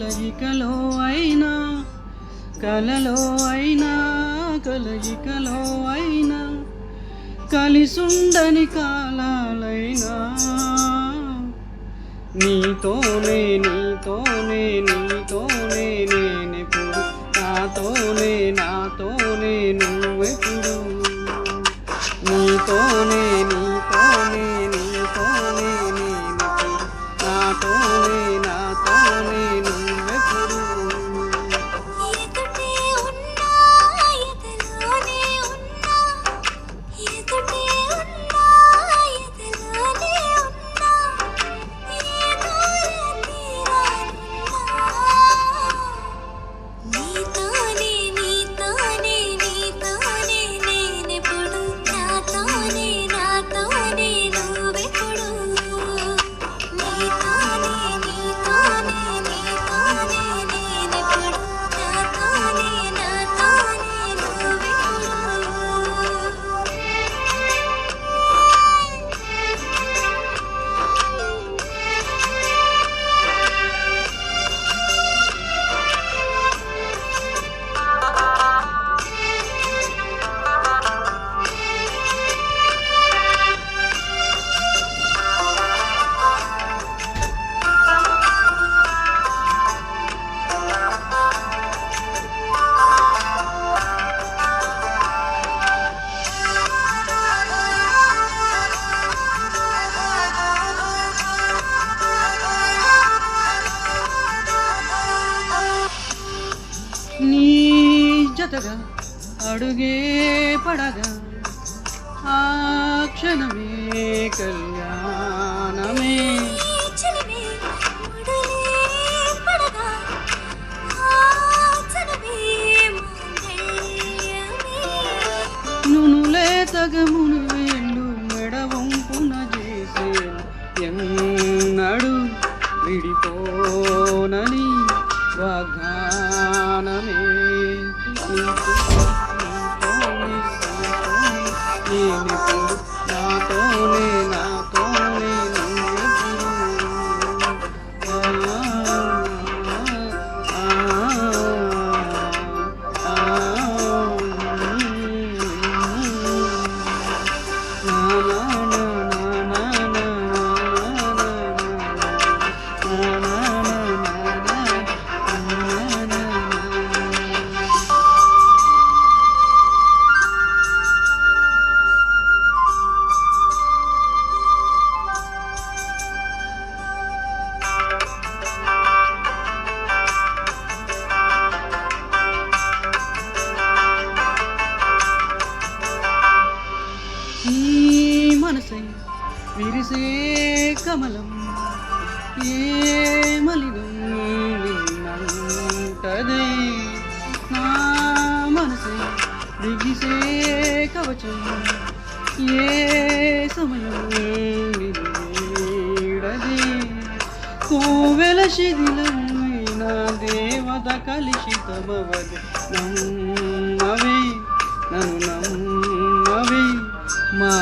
కలయికలో అయినా కలలో అయినా కలయికలో అయినా కలిసుండని కాలాలైనా. నీతోనే నీతోనే నీతోనే నేనెప్పుడు నాతోనే నాతోనే నువ్వెప్పుడు. నీతోనే జతగా అడుగే పడగా ఆ క్షణమే కళ్యాణమే. పడగా నునులే తగమును వేళ్ళు మెడవంపున చేసేను ఎన్నడు విడిపోనని వాగ్దానమే. నీకు నీతోనే, విరిసే కమలం ఏ మలినం నిన్నంటదే. నా మనసై బిగిసే కవచం ఏ సమయం నిడది కోవెల శిథిలమైన దేవత కలిషితమవది నమ్మవి నన్ను నమ్మవి మా